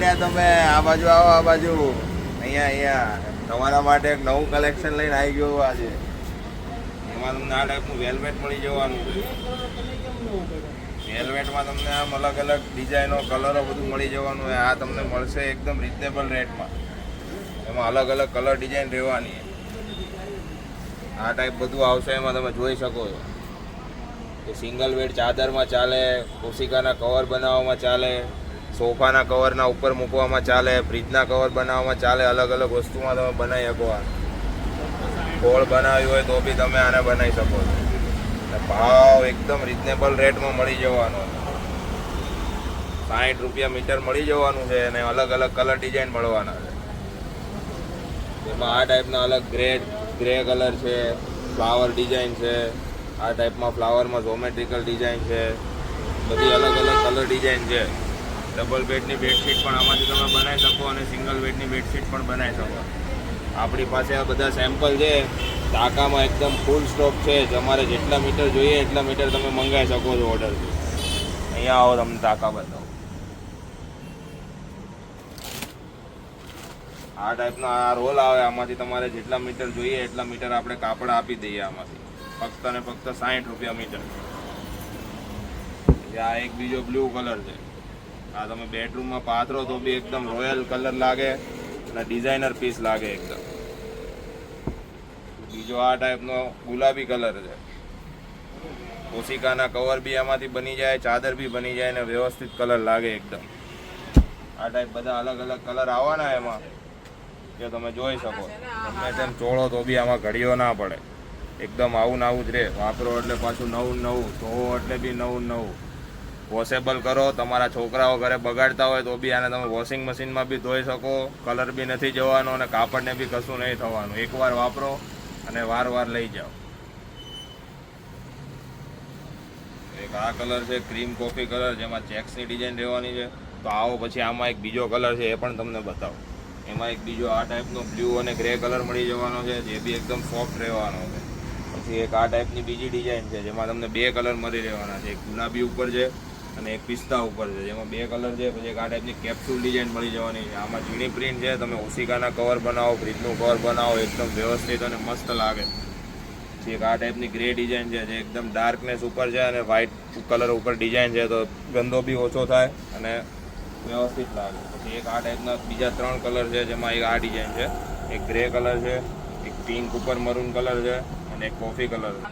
મળ્યા તમે, આ બાજુ આવો, આ બાજુ. અહીંયા અહીંયા. તમારા માટે એક નવું કલેક્શન લઈને આવી ગયો આજે. એમાં તમને આ ટાઈપનું વેલ્વેટ મળી જવાનું. વેલ્વેટમાં તમને આમ અલગ અલગ ડિઝાઇનો કલરો બધું મળી જવાનું હોય. આ તમને મળશે એકદમ રિઝનેબલ રેટમાં એમાં અલગ અલગ કલર ડિઝાઇન રહેવાની. આ ટાઈપ બધું આવશે, એમાં તમે જોઈ શકો છો. કે સિંગલ બેડ ચાદરમાં ચાલે, કોશિકાના કવર બનાવવામાં ચાલે. સોફાના કવરના ઉપર મૂકવામાં ચાલે, ફ્રીજના કવર બનાવવામાં ચાલે અલગ અલગ વસ્તુમાં તમે બનાવી શકો આ. ખોળ બનાવી હોય તો બી તમે આને બનાવી શકો છો. ભાવ એકદમ રિઝનેબલ રેટમાં મળી જવાનો. સાઠ રૂપિયા મીટર મળી જવાનું છે અને અલગ અલગ કલર ડિઝાઇન મળવાના છે. એમાં આ ટાઈપના અલગ ગ્રે ગ્રે કલર છે ફ્લાવર ડિઝાઇન છે, આ ટાઈપમાં ફ્લાવરમાં જોમેટ્રિકલ ડિઝાઇન છે, બધી અલગ અલગ કલર ડિઝાઇન છે. ડબલ બેડની બેડશીટ પણ આમાંથી તમે બનાવી શકો અને સિંગલ બેડની બેડશીટ પણ બનાવી શકો. આપણી પાસે આ બધા સેમ્પલ છે. ટાંકામાં એકદમ ફૂલ સ્ટોક છે. તમારે જેટલા મીટર જોઈએ એટલા મીટર તમે મંગાવી શકો છો ઓર્ડરથી અહીંયા આવો તમને ટાંકા બતાવો. આ ટાઈપનો આ રોલ આવે, આમાંથી તમારે જેટલા મીટર જોઈએ એટલા મીટર આપણે કાપડ આપી દઈએ આમાંથી. ફક્ત ને ફક્ત સાઠ રૂપિયા મીટર આ એક બીજો બ્લુ કલર છે. આ તમે બેડરૂમમાં પાથરો તો બી એકદમ રોયલ કલર લાગે અને ડિઝાઇનર પીસ લાગે એકદમ. બીજો આ ટાઈપનો ગુલાબી કલર છે. કોશિકાના કવર બી આમાંથી બની જાય, ચાદર બી બની જાય અને વ્યવસ્થિત કલર લાગે એકદમ. આ ટાઈપ બધા અલગ અલગ કલર આવવાના એમાં. કે તમે જોઈ શકો. તમે તેમ ચોળો તો બી આમાં ઘડીઓ ના પડે. એકદમ આવું ને આવું જ રહે વાપરો એટલે પાછું નવું નવું, ધોવો એટલે બી નવું નવું. વોશેબલ કરો, તમારા છોકરાઓ ઘરે બગાડતા હોય તો બી આને તમે વોશિંગ મશીનમાં બી ધોઈ શકો. કલર બી નથી જવાનો અને કાપડને બી કશું નહીં થવાનું. એકવાર વાપરો અને વાર વાર લઈ જાઓ. એક આ કલર છે ક્રીમ કોફી કલર જેમાં ચેક્સની ડિઝાઇન રહેવાની છે. તો આવો પછી આમાં એક બીજો કલર છે, એ પણ તમને બતાવો. એમાં એક બીજો આ ટાઈપનો બ્લુ અને ગ્રે કલર મળી જવાનો છે, જે બી એકદમ સોફ્ટ રહેવાનો છે. પછી એક આ ટાઈપની બીજી ડિઝાઇન છે, જેમાં તમને બે કલર મળી રહેવાના છે. એક ગુલાબી ઉપર છે અને એક પિસ્તા ઉપર છે, જેમાં બે કલર છે, પછી એક આ ટાઈપની કેપ્સ્યુલ ડિઝાઇન મળી જવાની છે. આમાં ઝીણી પ્રિન્ટ છે, તમે ઓસિકાના કવર બનાવો ફ્રીજનું કવર બનાવો, એકદમ વ્યવસ્થિત અને મસ્ત લાગે. પછી એક આ ટાઈપની ગ્રે ડિઝાઇન છે, જે એકદમ ડાર્કનેસ ઉપર છે અને વ્હાઇટ કલર ઉપર ડિઝાઇન છે, તો ગંદો બી ઓછો થાય અને વ્યવસ્થિત લાગે. પછી એક આ ટાઈપના બીજા ત્રણ કલર છે, જેમાં એક આ ડિઝાઇન છે. એક ગ્રે કલર છે, એક પિંક ઉપર મરૂન કલર છે અને એક કોફી કલર છે.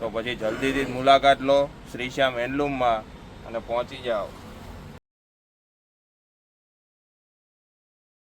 તો પછી જલ્દીથી મુલાકાત લો શ્રીશ્યામ હેન્ડલૂમમાં. અને પહોંચી જાઓ.